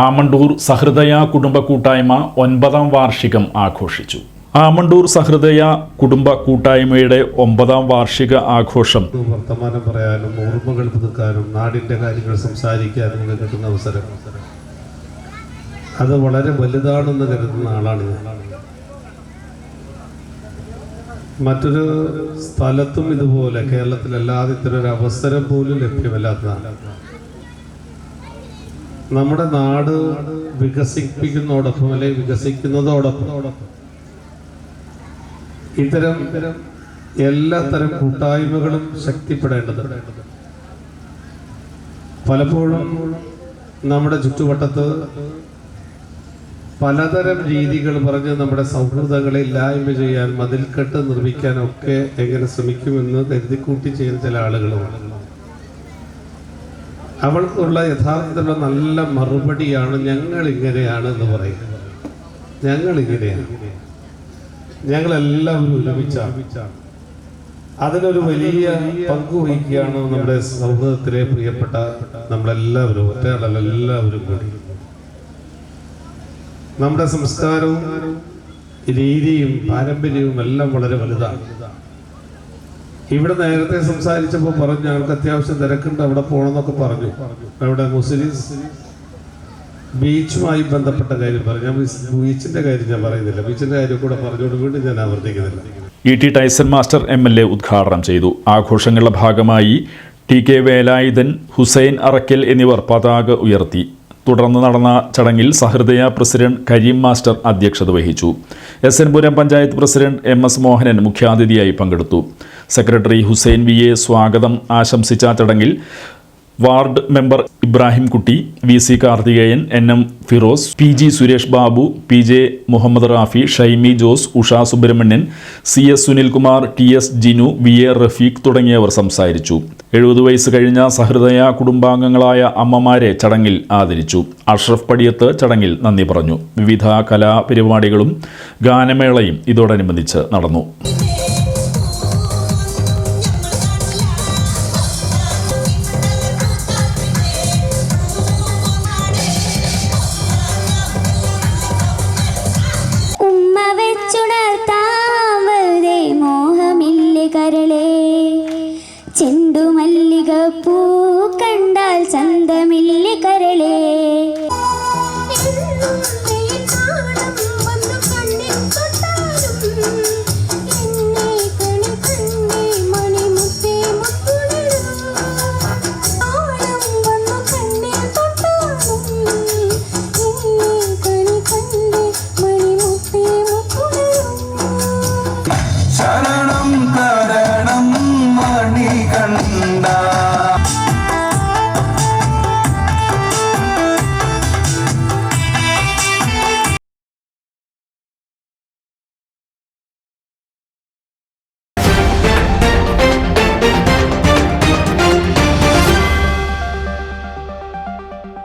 ആമണ്ടൂർ സഹൃദയ കുടുംബ കൂട്ടായ്മ ഒൻപതാം വാർഷികം ആഘോഷിച്ചു. ആമണ്ടൂർ സഹൃദയ കുടുംബ കൂട്ടായ്മയുടെ ഒമ്പതാം വാർഷിക ആഘോഷം. വർത്തമാനം പറയാനും ഓർമ്മകൾ പുതുക്കാനും നാടിന്റെ കാര്യങ്ങൾ സംസാരിക്കാനും ഒക്കെ കിട്ടുന്ന അവസരം. അത് വളരെ വലുതാണെന്ന് കരുതുന്ന ആളാണ് മറ്റൊരു സ്ഥലത്തും ഇതുപോലെ കേരളത്തിലല്ലാതെ ഇത്തരം ഒരു അവസരം പോലും ലഭ്യമല്ലാത്തതാണ്. നമ്മുടെ നാട് വികസിപ്പിക്കുന്നതോടൊപ്പം അല്ലെങ്കിൽ വികസിക്കുന്നതോടൊപ്പം ഇത്തരം എല്ലാ തരം കൂട്ടായ്മകളും ശക്തിപ്പെടേണ്ടതുണ്ട്. പലപ്പോഴും നമ്മുടെ ചുറ്റുവട്ടത്ത് പലതരം രീതികൾ പറഞ്ഞ് നമ്മുടെ സൗഹൃദങ്ങളെ ഇല്ലായ്മ ചെയ്യാൻ മതിൽക്കെട്ട് നിർമ്മിക്കാനൊക്കെ എങ്ങനെ ശ്രമിക്കുമെന്ന് കരുതിക്കൂട്ടി ചെയ്യുന്ന ചില ആളുകളുമാണ് അവൾക്കുള്ള യഥാർത്ഥത്തിലുള്ള നല്ല മറുപടിയാണ് ഞങ്ങളിങ്ങനെയാണ് എന്ന് പറയുന്നത്. ഞങ്ങളിങ്ങനെയാണ്. ഞങ്ങളെല്ലാം ഞങ്ങളെല്ലാവരും ഒരുമിച്ചാണ് അതിനൊരു വലിയ പങ്ക് വഹിക്കുകയാണ് നമ്മുടെ സൗഹൃദത്തിലെ പ്രിയപ്പെട്ട നമ്മളെല്ലാവരും ഒറ്റയാളല്ല എല്ലാവരും കൂടി. നമ്മുടെ സംസ്കാരവും രീതിയും പാരമ്പര്യവും എല്ലാം വളരെ വലുതാണ്. ഇവിടെ നേരത്തെ സംസാരിച്ചപ്പോൾ പറഞ്ഞു ഞങ്ങൾക്ക് അത്യാവശ്യം തിരക്കുണ്ട് അവിടെ പോകണമെന്നൊക്കെ പറഞ്ഞു. അവിടെ മുസ്ലിം ബീച്ചുമായി ബന്ധപ്പെട്ട കാര്യം പറഞ്ഞു. ബീച്ചിന്റെ കാര്യം ഞാൻ പറയുന്നില്ല. ബീച്ചിന്റെ കാര്യം കൂടെ പറഞ്ഞുകൊണ്ട് വീണ്ടും ഞാൻ ആവർത്തിക്കുന്നില്ല. E T Tyson master M L A ഉദ്ഘാടനം ചെയ്തു. ആഘോഷങ്ങളുടെ ഭാഗമായി ടി കെ വേലായുധൻ ഹുസൈൻ അറക്കൽ എന്നിവർ പതാക ഉയർത്തി. തുടർന്ന് നടന്ന ചടങ്ങിൽ സഹൃദയ പ്രസിഡന്റ് കരീം മാസ്റ്റർ അധ്യക്ഷത വഹിച്ചു. S N Puram panchayat president M S Mohanan മുഖ്യാതിഥിയായി പങ്കെടുത്തു. സെക്രട്ടറി ഹുസൈൻ വി എ സ്വാഗതം ആശംസിച്ച ചടങ്ങിൽ ward member Ibrahim Kutty V C Karthikeyan N M Firoz P G Suresh Babu P J Muhammad Rafi Shaimi Jose Usha Subrahmanyan C S Sunilkumar T S Jinu V A Rafeeq തുടങ്ങിയവർ സംസാരിച്ചു. എഴുപത് വയസ്സ് കഴിഞ്ഞ സഹൃദയ കുടുംബാംഗങ്ങളായ അമ്മമാരെ ചടങ്ങിൽ ആദരിച്ചു. അഷ്റഫ് പടിയത്ത് ചടങ്ങിൽ നന്ദി പറഞ്ഞു. വിവിധ കലാപരിപാടികളും ഗാനമേളയും ഇതോടനുബന്ധിച്ച് നടന്നു. കണ്ട